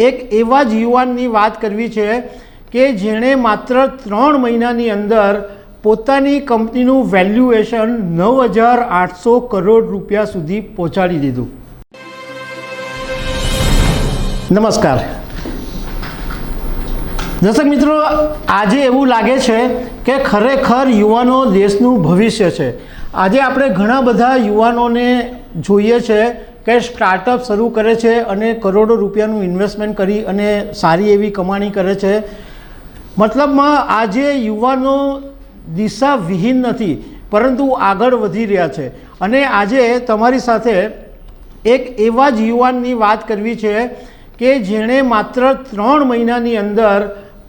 એક એવા જ યુવાનની વાત કરવી છે કે જેણે માત્ર ત્રણ મહિનાની અંદર પોતાની કંપનીનું વેલ્યુએશન નવ હજાર આઠસો કરોડ રૂપિયા સુધી પહોંચાડી દીધું. નમસ્કાર. દર્શક મિત્રો, આજે એવું લાગે છે કે ખરેખર યુવાનો દેશનું ભવિષ્ય છે. આજે આપણે ઘણા બધા યુવાનોને જોઈએ છે કે સ્ટાર્ટઅપ શરૂ કરે છે અને કરોડો રૂપિયાનું ઇન્વેસ્ટમેન્ટ કરી અને સારી એવી કમાણી કરે છે. મતલબમાં આજે યુવાનો દિશા વિહીન નથી, પરંતુ આગળ વધી રહ્યા છે. અને આજે તમારી સાથે એક એવા જ યુવાનની વાત કરવી છે કે જેણે માત્ર ત્રણ મહિનાની અંદર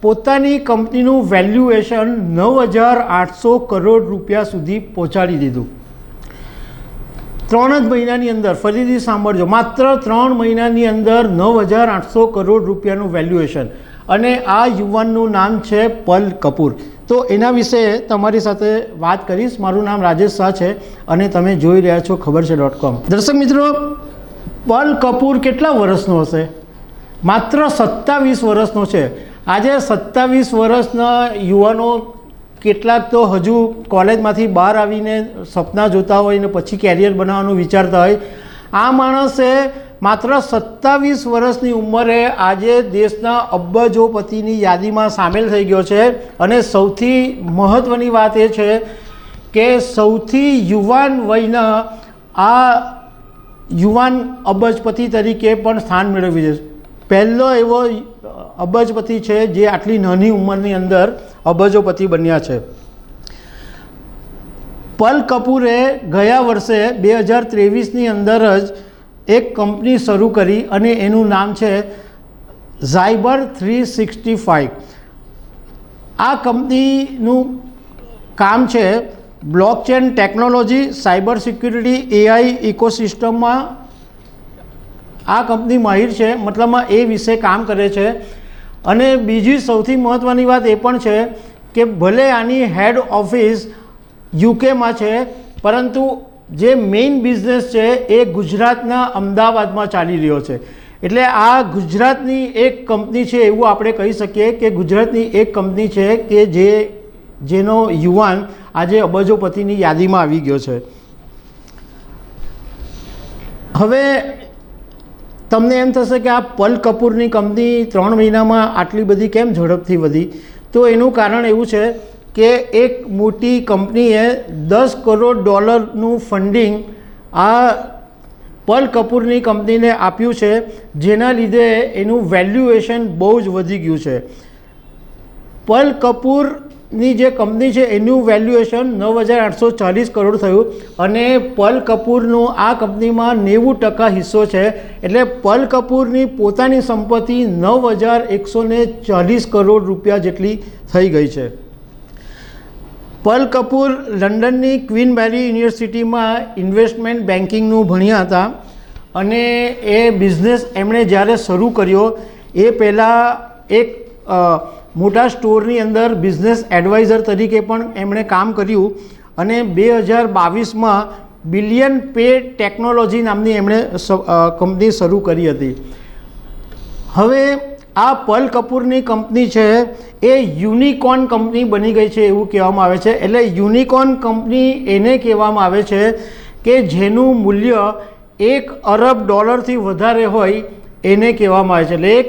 પોતાની કંપનીનું વેલ્યુએશન નવ હજાર આઠસો કરોડ રૂપિયા સુધી પહોંચાડી દીધું. ત્રણ જ મહિનાની અંદર, ફરીથી સાંભળજો, માત્ર ત્રણ મહિનાની અંદર નવ હજાર આઠસો કરોડ રૂપિયાનું વેલ્યુએશન અને આ યુવાનનું નામ છે પલ કપૂર. તો એના વિશે તમારી સાથે વાત કરીશ. મારું નામ રાજેશ શાહ છે અને તમે જોઈ રહ્યા છો ખબર છે ડોટ કોમ દર્શક મિત્રો, પલ કપૂર કેટલા વર્ષનો હશે? માત્ર સત્તાવીસ વર્ષનો છે. આજે સત્તાવીસ વર્ષના યુવાનો કેટલાક તો હજુ કોલેજમાંથી બહાર આવીને સપના જોતા હોય ને પછી કેરિયર બનાવવાનું વિચારતા હોય. આ માણસે માત્ર સત્તાવીસ વર્ષની ઉંમરે આજે દેશના અબજોપતિની યાદીમાં સામેલ થઈ ગયો છે. અને સૌથી મહત્ત્વની વાત એ છે કે સૌથી યુવાન વયના આ યુવાન અબજપતિ તરીકે પણ સ્થાન મેળવ્યું છે. પહેલો એવો અબજપતિ છે જે આટલી નાની ઉંમરની અંદર અબજોપતિ બન્યા છે. પલ કપૂરે ગયા વર્ષે બે હજાર ત્રેવીસની અંદર જ એક કંપની શરૂ કરી અને એનું નામ છે ઝાયબર થ્રી સિક્સટી ફાઇવ આ કંપનીનું કામ છે blockchain technology, cyber security, AI ઇકોસિસ્ટમમાં. આ કંપની માહિર છે મતલબમાં એ વિશે કામ કરે છે. અને બીજી સૌથી મહત્ત્વની વાત એ પણ છે કે ભલે આની હેડ ઓફિસ યુકેમાં છે, પરંતુ જે મેઇન બિઝનેસ છે એ ગુજરાતના અમદાવાદમાં ચાલી રહ્યો છે. એટલે આ ગુજરાતની એક કંપની છે એવું આપણે કહી શકીએ કે ગુજરાતની એક કંપની છે કે જે, જેનો યુવાન આજે અબજોપતિની યાદીમાં આવી ગયો છે. હવે તમને એમ થશે કે આ પલ કપૂરની કંપની ત્રણ મહિનામાં આટલી બધી કેમ ઝડપથી વધી? તો એનું કારણ એવું છે કે એક મોટી કંપનીએ દસ કરોડ ડોલરનું ફંડિંગ આ પલ કપૂરની કંપનીને આપ્યું છે, જેના લીધે એનું વેલ્યુએશન બહુ જ વધી ગયું છે. પલ કપૂરની જે કંપની છે, એનું વેલ્યુએશન નવ હજાર આઠસો ચાલીસ કરોડ થયું અને પલ કપૂરનું આ કંપનીમાં નેવું ટકા હિસ્સો છે. એટલે પલ કપૂરની પોતાની સંપત્તિ નવ હજાર એકસો ને ચાલીસ કરોડ રૂપિયા જેટલી થઈ ગઈ છે. પલ કપૂર લંડનની ક્વીન મેરી યુનિવર્સિટીમાં ઇન્વેસ્ટમેન્ટ બેન્કિંગનું ભણ્યા હતા અને એ બિઝનેસ એમણે જ્યારે શરૂ કર્યો, એ પહેલાં એક મોટા સ્ટોરની અંદર બિઝનેસ એડવાઇઝર તરીકે પણ એમણે કામ કર્યું અને બે હજાર બાવીસમાં બિલિયન પે ટેકનોલોજી નામની એમણે કંપની શરૂ કરી હતી. હવે આ પલ કપૂરની કંપની છે, એ યુનિકોર્ન કંપની બની ગઈ છે એવું કહેવામાં આવે છે. એટલે યુનિકોર્ન કંપની એને કહેવામાં આવે છે કે જેનું મૂલ્ય એક અરબ ડોલરથી વધારે હોય એને કહેવામાં આવે છે. એટલે એક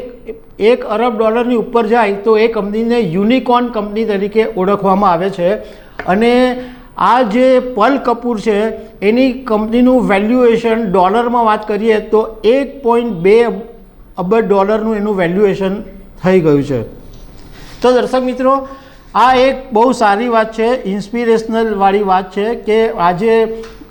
એક અરબ ડોલરની ઉપર જાય તો એ કંપનીને યુનિકોર્ન કંપની તરીકે ઓળખવામાં આવે છે. અને આ જે પલ કપૂર છે, એની કંપનીનું વેલ્યુએશન ડોલરમાં વાત કરીએ તો એક પોઈન્ટ બે અબજ ડોલરનું એનું વેલ્યુએશન થઈ ગયું છે. તો દર્શક મિત્રો, આ એક બહુ સારી વાત છે ઇન્સ્પિરેશનલ વાળી વાત છે કે આજે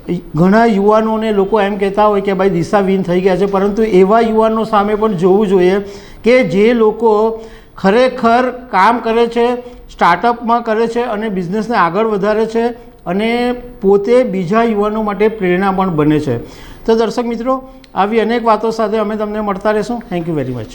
ઘણા યુવાનોને લોકો એમ કહેતા હોય કે ભાઈ દિશાવિહીન થઈ ગયા છે, પરંતુ એવા યુવાનો સામે પણ જોવું જોઈએ કે જે લોકો ખરેખર કામ કરે છે સ્ટાર્ટઅપમાં કરે છે અને બિઝનેસને આગળ વધારે છે અને પોતે બીજા યુવાનો માટે પ્રેરણા પણ બને છે. તો દર્શક મિત્રો, આવી અનેક વાતો સાથે અમે તમને મળતા રહીશું. Thank you very much